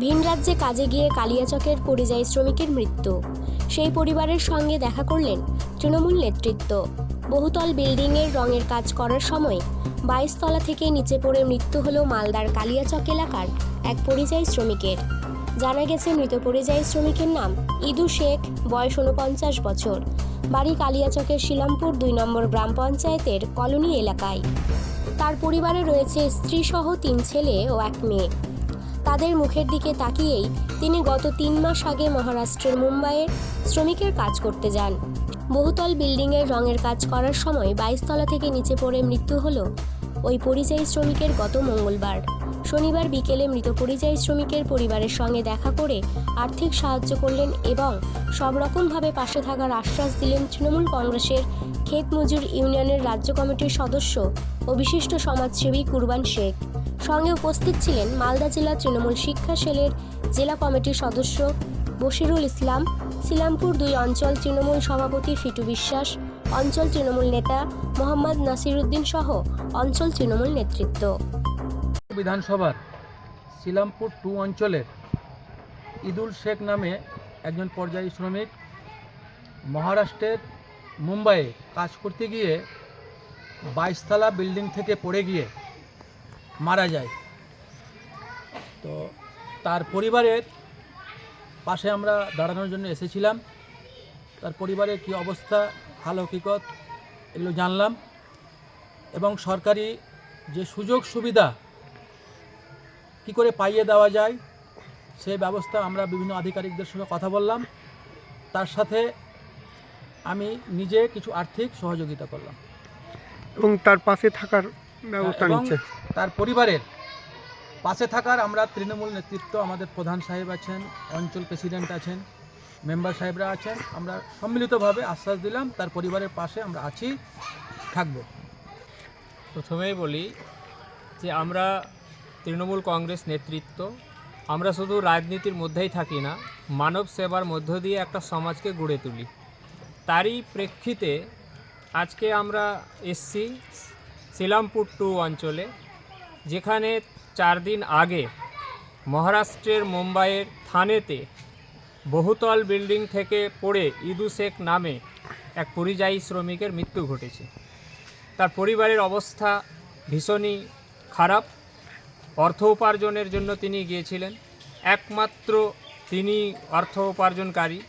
ভিন রাজ্যে কাজে গিয়ে কালিয়াচকের পরিযায়ী শ্রমিকের মৃত্যু। সেই পরিবারের সঙ্গে দেখা করলেন তৃণমূল নেতৃত্ব। বহুতল বিল্ডিংয়ের রঙের কাজ করার সময় বাইশ তলা থেকে নিচে পড়ে মৃত্যু হলো মালদার কালিয়াচক এলাকার এক পরিযায়ী শ্রমিকের। জানা গেছে মৃত পরিযায়ী শ্রমিকের নাম ইদু শেখ, বয়স উনপঞ্চাশ বছর। বাড়ি কালিয়াচকের শিলামপুর দুই নম্বর গ্রাম পঞ্চায়েতের কলোনি এলাকায়। তার পরিবারে রয়েছে স্ত্রীসহ তিন ছেলে ও এক মেয়ে। তাদের মুখের দিকে তাকিয়েই তিনি গত তিন মাস আগে মহারাষ্ট্রের মুম্বাইয়ের শ্রমিকের কাজ করতে যান। বহুতল বিল্ডিংয়ের রঙের কাজ করার সময় বাইশতলা থেকে নিচে পড়ে মৃত্যু হলো ওই পরিযায়ী শ্রমিকের গত মঙ্গলবার। শনিবার বিকেলে মৃত পরিযায়ী শ্রমিকের পরিবারের সঙ্গে দেখা করে আর্থিক সাহায্য করলেন এবং সব রকমভাবে পাশে থাকার আশ্বাস দিলেন তৃণমূল কংগ্রেসের ক্ষেত মজুর ইউনিয়নের রাজ্য কমিটির সদস্য ও বিশিষ্ট সমাজসেবী কুরবান শেখ। সঙ্গে উপস্থিত ছিলেন মালদা জেলা তৃণমূল শিক্ষা সেলের জেলা কমিটির সদস্য বশিরুল ইসলাম, সিলামপুর দুই অঞ্চল তৃণমূল সভাপতি ফিটু বিশ্বাস, অঞ্চল তৃণমূল নেতা মোহাম্মদ নাসিরুদ্দিন সহ অঞ্চল তৃণমূল নেতৃত্ব। বিধানসভার শিলামপুর টু অঞ্চলের ইদুল শেখ নামে একজন পর্যায়ী শ্রমিক মহারাষ্ট্রের মুম্বাইয়ে কাজ করতে গিয়ে বাইশতলা বিল্ডিং থেকে পড়ে গিয়ে মারা যায়। তো তার পরিবারের পাশে আমরা দাঁড়ানোর জন্য এসেছিলাম। তার পরিবারের কী অবস্থা হাল হকিকত এগুলো জানলাম এবং সরকারি যে সুযোগ সুবিধা কি করে পাইয়ে দেওয়া যায় সেই ব্যবস্থা আমরা বিভিন্ন আধিকারিকদের সঙ্গে কথা বললাম। তার সাথে আমি নিজে কিছু আর্থিক সহযোগিতা করলাম। এবং তার পাশে থাকার ব্যবস্থা নিচ্ছে। তার পরিবারের পাশে থাকার আমরা তৃণমূল নেতৃত্ব আমাদের প্রধান সাহেব আছেন অঞ্চল প্রেসিডেন্ট আছেন মেম্বার সাহেবরা আছেন আমরা সম্মিলিতভাবে আশ্বাস দিলাম তার পরিবারের পাশে আমরা আছি থাকব। প্রথমেই বলি যে আমরা তৃণমূল কংগ্রেস নেতৃত্ব। আমরা শুধু রাজনীতির মধ্যেই থাকি না, মানব সেবার মধ্য দিয়ে একটা সমাজকে গড়ে তুলি। তারই প্রেক্ষিতে আজকে আমরা এসছি শিলামপুর টু অঞ্চলে, যেখানে চার দিন আগে মহারাষ্ট্রের মুম্বাইয়ের থানেতে বহুতল বিল্ডিং থেকে পড়ে ইদু শেখ নামে এক পরিযায়ী শ্রমিকের মৃত্যু ঘটেছে। তার পরিবারের অবস্থা ভীষণই খারাপ। অর্থ উপার্জনের জন্য তিনি গিয়েছিলেন। একমাত্র তিনি অর্থ উপার্জনকারী।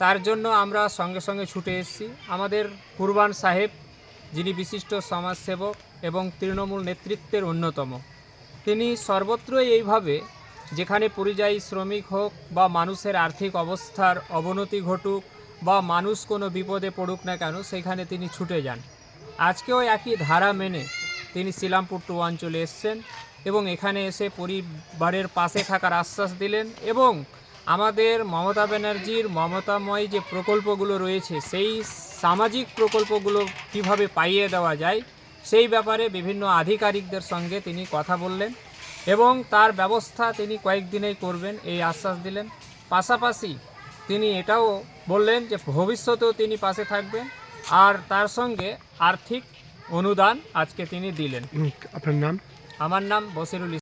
তার জন্য আমরা সঙ্গে সঙ্গে ছুটে এসেছি। আমাদের কুরবান সাহেব, যিনি বিশিষ্ট সমাজসেবক এবং তৃণমূল নেতৃত্বের অন্যতম, তিনি সর্বত্রই এইভাবে, যেখানে পরিযায়ী শ্রমিক হোক বা মানুষের আর্থিক অবস্থার অবনতি ঘটুক বা মানুষ কোনো বিপদে পড়ুক না কেন, সেখানে তিনি ছুটে যান। আজকেও একই ধারা মেনে তিনি শিলামপুর টু অঞ্চলে এসছেন। এবং এখানে এসে পরিবারের পাশে থাকার আশ্বাস দিলেন এবং আমাদের মমতা ব্যানার্জির মমতাময় যে প্রকল্পগুলো রয়েছে, সেই সামাজিক প্রকল্পগুলো কীভাবে পাইয়ে দেওয়া যায়, সেই ব্যাপারে বিভিন্ন আধিকারিকদের সঙ্গে তিনি কথা বললেন এবং তার ব্যবস্থা তিনি কয়েকদিনেই করবেন এই আশ্বাস দিলেন। পাশাপাশি তিনি এটাও বললেন যে ভবিষ্যতেও তিনি পাশে থাকবেন আর তার সঙ্গে আর্থিক অনুদান আজকে তিনি দিলেন। আপনার নাম? আমার নাম বসিরুল